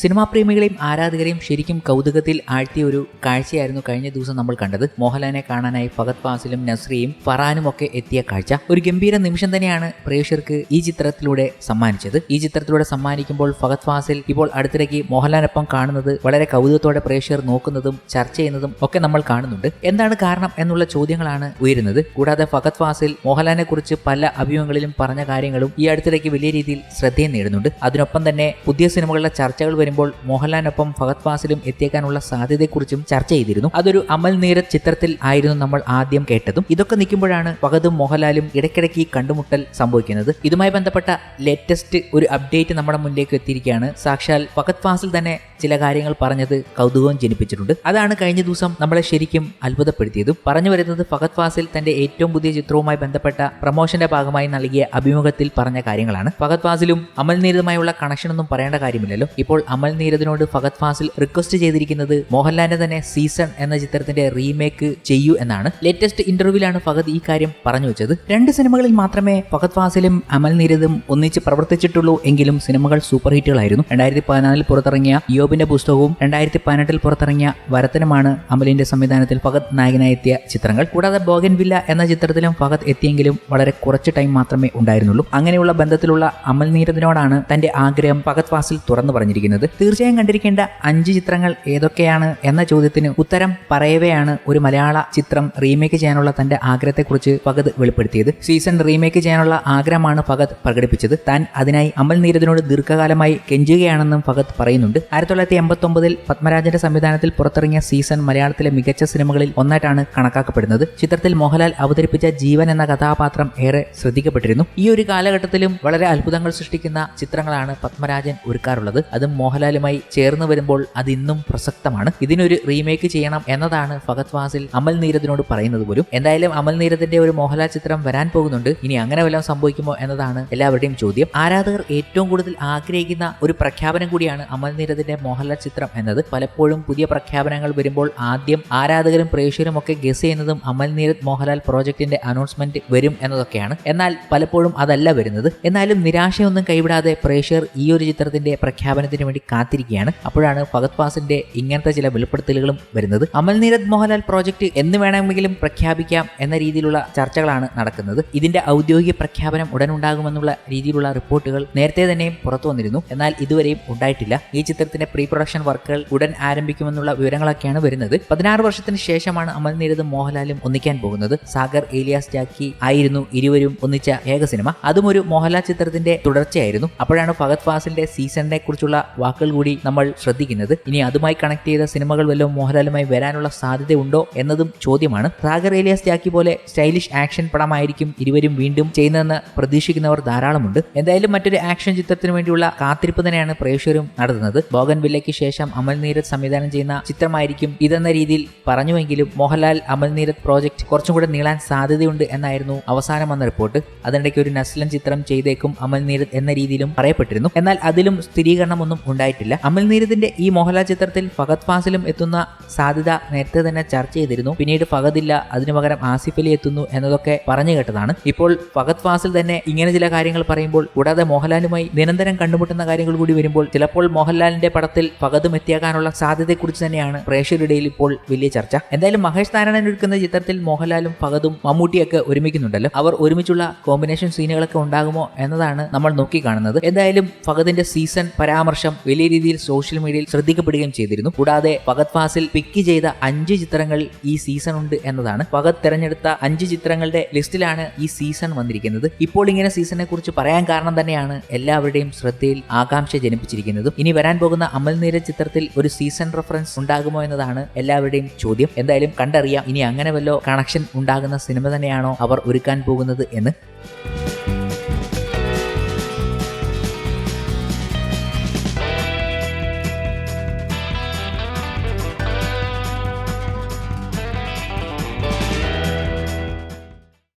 Cinema പ്രേമികളെയും ആരാധകരെയും ശരിക്കും കൗതുകത്തിൽ ആഴ്ത്തിയ ഒരു കാഴ്ചയായിരുന്നു കഴിഞ്ഞ ദിവസം നമ്മൾ കണ്ടത്. മോഹൻലാലിനെ കാണാനായി ഫഗത് ഫാസിലും നസ്രിയും ഫറാനും ഒക്കെ എത്തിയ കാഴ്ച. ഒരു ഗംഭീര നിമിഷം തന്നെയാണ് പ്രേക്ഷകർക്ക് ഈ ചിത്രത്തിലൂടെ സമ്മാനിച്ചത്. ഈ ചിത്രത്തിലൂടെ സമ്മാനിക്കുമ്പോൾ ഫഗത് ഫാസിൽ ഇപ്പോൾ അടുത്തിടയ്ക്ക് മോഹൻലാലിനൊപ്പം കാണുന്നത് വളരെ കൗതുകത്തോടെ പ്രേക്ഷകർ നോക്കുന്നതും ചർച്ച ചെയ്യുന്നതും ഒക്കെ നമ്മൾ കാണുന്നുണ്ട്. എന്താണ് കാരണം എന്നുള്ള ചോദ്യങ്ങളാണ് ഉയരുന്നത്. കൂടാതെ ഫഗത് ഫാസിൽ മോഹൻലാലിനെ കുറിച്ച് പല അഭിമുഖങ്ങളിലും പറഞ്ഞ കാര്യങ്ങളും ഈ അടുത്തിടയ്ക്ക് വലിയ രീതിയിൽ ശ്രദ്ധയും നേടുന്നുണ്ട്. അതിനൊപ്പം തന്നെ പുതിയ സിനിമകളുടെ ചർച്ചകൾ വരുമ്പോൾ മോഹൻലാലിനൊപ്പം ഫഹദ് ഫാസിലും എത്തിയേക്കാനുള്ള സാധ്യതയെക്കുറിച്ചും ചർച്ച ചെയ്തിരുന്നു. അതൊരു അമൽ നീരത് ചിത്രത്തിൽ ആയിരുന്നു നമ്മൾ ആദ്യം കേട്ടതും. ഇതൊക്കെ നിൽക്കുമ്പോഴാണ് ഫഹദും മോഹൻലാലും ഇടയ്ക്കിടയ്ക്ക് കണ്ടുമുട്ടൽ സംഭവിക്കുന്നത്. ഇതുമായി ബന്ധപ്പെട്ട ലേറ്റസ്റ്റ് ഒരു അപ്ഡേറ്റ് നമ്മുടെ മുന്നിലേക്ക് എത്തിയിരിക്കുകയാണ്. സാക്ഷാൽ ഫഹദ് ഫാസിൽ തന്നെ ചില കാര്യങ്ങൾ പറഞ്ഞത് കൗതുകം ജനിപ്പിച്ചിട്ടുണ്ട്. അതാണ് കഴിഞ്ഞ ദിവസം നമ്മളെ ശരിക്കും അത്ഭുതപ്പെടുത്തിയതും. പറഞ്ഞു വരുന്നത് ഫഹദ് ഫാസിൽ തന്റെ ഏറ്റവും പുതിയ ചിത്രവുമായി ബന്ധപ്പെട്ട പ്രമോഷന്റെ ഭാഗമായി നൽകിയ അഭിമുഖത്തിൽ പറഞ്ഞ കാര്യങ്ങളാണ്. ഫഹദ് ഫാസിലും അമൽ നീരതുമായുള്ള കണക്ഷൻ ഒന്നും പറയേണ്ട കാര്യമില്ലല്ലോ. ഇപ്പോൾ അമൽ നീരദിനോട് ഫഹദ് ഫാസിൽ റിക്വസ്റ്റ് ചെയ്തിരിക്കുന്നത് മോഹൻലാലിന്റെ തന്നെ സീസൺ എന്ന ചിത്രത്തിന്റെ റീമേക്ക് ചെയ്യൂ എന്നാണ്. ലേറ്റസ്റ്റ് ഇന്റർവ്യൂവിലാണ് ഫഹദ് ഈ കാര്യം പറഞ്ഞു വെച്ചത്. രണ്ട് സിനിമകളിൽ മാത്രമേ ഫഹദ് ഫാസിലും അമൽ നീരദും ഒന്നിച്ച് പ്രവർത്തിച്ചിട്ടുള്ളൂ എങ്കിലും സിനിമകൾ സൂപ്പർ ഹിറ്റുകളായിരുന്നു. രണ്ടായിരത്തി പതിനാലിൽ പുറത്തിറങ്ങിയ യോബിന്റെ പുസ്തകവും രണ്ടായിരത്തി പതിനെട്ടിൽ പുറത്തിറങ്ങിയ വരത്തനുമാണ് അമലിന്റെ സംവിധാനത്തിൽ ഫഹദ് നായകനായി എത്തിയ ചിത്രങ്ങൾ. കൂടാതെ ബോഗൻ വില്ല എന്ന ചിത്രത്തിലും ഫഹദ് എത്തിയെങ്കിലും വളരെ കുറച്ച് ടൈം മാത്രമേ ഉണ്ടായിരുന്നുള്ളൂ. അങ്ങനെയുള്ള ബന്ധത്തിലുള്ള അമൽ നീരദിനോടാണ് തന്റെ ആഗ്രഹം ഫഹദ് വാസിൽ തുറന്നു പറഞ്ഞിരിക്കുന്നത്. തീർച്ചയായും കണ്ടിരിക്കേണ്ട അഞ്ച് ചിത്രങ്ങൾ ഏതൊക്കെയാണ് എന്ന ചോദ്യത്തിന് ഉത്തരം പറയവെയാണ് ഒരു മലയാള ചിത്രം റീമേക്ക് ചെയ്യാനുള്ള തന്റെ ആഗ്രഹത്തെക്കുറിച്ച് ഫഹദ് വെളിപ്പെടുത്തിയത്. സീസൺ റീമേക്ക് ചെയ്യാനുള്ള ആഗ്രഹമാണ് ഫഹദ് പ്രകടിപ്പിച്ചത്. താൻ അതിനായി അമൽ നീരദിനോട് ദീർഘകാലമായി കെഞ്ചുകയാണെന്നും ഫഹദ് പറയുന്നുണ്ട്. ആയിരത്തി തൊള്ളായിരത്തി എൺപത്തി ഒമ്പതിൽ പത്മരാജന്റെ സംവിധാനത്തിൽ പുറത്തിറങ്ങിയ സീസൺ മലയാളത്തിലെ മികച്ച സിനിമകളിൽ ഒന്നായിട്ടാണ് കണക്കാക്കപ്പെടുന്നത്. ചിത്രത്തിൽ മോഹൻലാൽ അവതരിപ്പിച്ച ജീവൻ എന്ന കഥാപാത്രം ഏറെ ശ്രദ്ധിക്കപ്പെട്ടിരുന്നു. ഈ ഒരു കാലഘട്ടത്തിലും വളരെ അത്ഭുതങ്ങൾ സൃഷ്ടിക്കുന്ന ചിത്രങ്ങളാണ് പത്മരാജൻ ഒരുക്കാറുള്ളത്. അതും മോഹൻലാലുമായി ചേർന്ന് വരുമ്പോൾ അത് ഇന്നും പ്രസക്തമാണ്. ഇതിനൊരു റീമേക്ക് ചെയ്യണം എന്നതാണ് ഫഗത് വാസിൽ അമൽ നീരദിനോട് പറയുന്നത് പോലും. എന്തായാലും അമൽ നീരദിന്റെ ഒരു മോഹൻലാൽ ചിത്രം വരാൻ പോകുന്നുണ്ട്. ഇനി അങ്ങനെ വല്ലതും സംഭവിക്കുമോ എന്നതാണ് എല്ലാവരുടെയും ചോദ്യം. ആരാധകർ ഏറ്റവും കൂടുതൽ ആഗ്രഹിക്കുന്ന ഒരു പ്രഖ്യാപനം കൂടിയാണ് അമൽ നീരദിന്റെ മോഹൻലാൽ ചിത്രം എന്നത് പലപ്പോഴും പുതിയ പ്രഖ്യാപനങ്ങൾ വരുമ്പോൾ ആദ്യം ആരാധകരും പ്രേക്ഷകരും ഒക്കെ ഗസ് ചെയ്യുന്നതും അമൽ നീരത് മോഹൻലാൽ പ്രോജക്റ്റിന്റെ അനൗൺസ്മെന്റ് വരും എന്നതൊക്കെയാണ്. എന്നാൽ പലപ്പോഴും അതല്ല വരുന്നത്. എന്നാലും നിരാശയൊന്നും കൈവിടാതെ പ്രേക്ഷകർ ഈ ഒരു ചിത്രത്തിന്റെ പ്രഖ്യാപനത്തിന് വേണ്ടി കാത്തിരിക്കുകയാണ്. അപ്പോഴാണ് ഫഗത് ഫാസിന്റെ ഇങ്ങനത്തെ ചില വെളിപ്പെടുത്തലുകളും വരുന്നത്. അമൽ നീരത് മോഹൻലാൽ പ്രോജക്റ്റ് എന്ന് വേണമെങ്കിലും പ്രഖ്യാപിക്കാം എന്ന രീതിയിലുള്ള ചർച്ചകളാണ് നടക്കുന്നത്. ഇതിന്റെ ഔദ്യോഗിക പ്രഖ്യാപനം ഉടൻ ഉണ്ടാകുമെന്നുള്ള രീതിയിലുള്ള റിപ്പോർട്ടുകൾ നേരത്തെ തന്നെയും പുറത്തു വന്നിരുന്നു. എന്നാൽ ഇതുവരെയും ഉണ്ടായിട്ടില്ല. ഈ ചിത്രത്തിന്റെ പ്രീ പ്രൊഡക്ഷൻ വർക്കുകൾ ഉടൻ ആരംഭിക്കുമെന്നുള്ള വിവരങ്ങളൊക്കെയാണ് വരുന്നത്. പതിനാറ് വർഷത്തിന് ശേഷമാണ് അമൽ നീരദും മോഹൻലാലും ഒന്നിക്കാൻ പോകുന്നത്. സാഗർ ഏലിയാസ് ജാക്കി ആയിരുന്നു ഇരുവരും ഒന്നിച്ച ഏക സിനിമ. അതും ഒരു മോഹൻലാൽ ചിത്രത്തിന്റെ തുടർച്ചയായിരുന്നു. അപ്പോഴാണ് ഫഹദ് ഫാസിലിന്റെ സീസണിനെ കുറിച്ചുള്ള വാക്കുകൾ കൂടി നമ്മൾ ശ്രദ്ധിക്കുന്നത്. ഇനി അതുമായി കണക്ട് ചെയ്ത സിനിമകൾ വല്ലതും മോഹൻലാലുമായി വരാനുള്ള സാധ്യത ഉണ്ടോ എന്നതും ചോദ്യമാണ്. സാഗർ ഏലിയാസ് ജാക്കി പോലെ സ്റ്റൈലിഷ് ആക്ഷൻ പടമായിരിക്കും ഇരുവരും വീണ്ടും ചെയ്യുന്നതെന്ന് പ്രതീക്ഷിക്കുന്നവർ ധാരാളമുണ്ട്. എന്തായാലും മറ്റൊരു ആക്ഷൻ ചിത്രത്തിന് വേണ്ടിയുള്ള കാത്തിരിപ്പ് തന്നെയാണ് പ്രേക്ഷകരും നടത്തുന്നത്. ബോഗൻ വില്ലയ്ക്ക് ശേഷം അമൽ നീരത് സംവിധാനം ചെയ്യുന്ന ചിത്രമായിരിക്കും ഇതെന്ന രീതിയിൽ പറഞ്ഞുവെങ്കിലും മോഹൻലാൽ അമൽ നീരത് പ്രോജക്റ്റ് കുറച്ചും കൂടെ നീളാൻ സാധ്യതയുണ്ട് എന്നായിരുന്നു അവസാനം വന്ന റിപ്പോർട്ട്. അതിനിടയ്ക്ക് ഒരു നസ്ലൻ ചിത്രം ചെയ്തേക്കും അമൽ നീരത് എന്ന രീതിയിലും പറയപ്പെട്ടിരുന്നു. എന്നാൽ അതിലും സ്ഥിരീകരണമൊന്നും ഉണ്ടായിട്ടില്ല. അമൽ നീരത്തിന്റെ ഈ മോഹൻലാൽ ചിത്രത്തിൽ ഫഹദ് ഫാസിലും എത്തുന്ന സാധ്യത നേരത്തെ തന്നെ ചർച്ച ചെയ്തിരുന്നു. പിന്നീട് ഫഹദ് ഇല്ല അതിനു പകരം ആസിഫ് അലി എത്തുന്നു എന്നതൊക്കെ പറഞ്ഞു കേട്ടതാണ്. ഇപ്പോൾ ഫഹദ് ഫാസിൽ തന്നെ ഇങ്ങനെ ചില കാര്യങ്ങൾ പറയുമ്പോൾ കൂടാതെ മോഹൻലാലുമായി നിരന്തരം കണ്ടുമുട്ടുന്ന കാര്യങ്ങൾ കൂടി വരുമ്പോൾ ചിലപ്പോൾ മോഹൻലാലിന്റെ പടത്തിൽ ഫഹദും എത്തിയാകാനുള്ള സാധ്യതയെക്കുറിച്ച് തന്നെയാണ് പ്രേക്ഷകരുടെയിൽ ഇപ്പോൾ വലിയ ചർച്ച. എന്തായാലും മഹേഷ് നാരായണൻ ഒരുക്കുന്ന ചിത്രത്തിൽ മോഹൻലാലും പകതും മമ്മൂട്ടിയൊക്കെ ഒരുമിക്കുന്നുണ്ടല്ലോ. അവർ ഒരുമിച്ചുള്ള കോമ്പിനേഷൻ സീനുകളൊക്കെ ഉണ്ടാകുമോ എന്നതാണ് നമ്മൾ നോക്കി കാണുന്നത് എന്തായാലും ഫഹദിന്റെ സീസൺ പരാമർശം വലിയ രീതിയിൽ സോഷ്യൽ മീഡിയയിൽ ശ്രദ്ധിക്കപ്പെടുകയും ചെയ്തിരുന്നു. കൂടാതെ ഫഹദ് ഫാസിൽ പിക്ക് ചെയ്ത അഞ്ച് ചിത്രങ്ങൾ ഈ സീസൺ ഉണ്ട് എന്നതാണ്. ഫഹദ് തിരഞ്ഞെടുത്ത അഞ്ച് ചിത്രങ്ങളുടെ ലിസ്റ്റിലാണ് ഈ സീസൺ വന്നിരിക്കുന്നത്. ഇപ്പോൾ ഇങ്ങനെ സീസണിനെ കുറിച്ച് പറയാൻ കാരണം തന്നെയാണ് എല്ലാവരുടെയും ശ്രദ്ധയിൽ ആകാംക്ഷ ജനിപ്പിച്ചിരിക്കുന്നത്. ഇനി വരാൻ പോകുന്ന അമൽ നീരജ് ചിത്രത്തിൽ ഒരു സീസൺ റെഫറൻസ് ഉണ്ടാകുമോ എന്നതാണ് എല്ലാവരുടെയും ചോദ്യം. എന്തായാലും കണ്ടറിയാം ഇനി അങ്ങനെ വല്ലോ കണക്ഷൻ ഉണ്ടാകുന്ന സിനിമ തന്നെയാണോ അവർ ഒരുക്കാൻ പോകുന്നത് എന്ന്.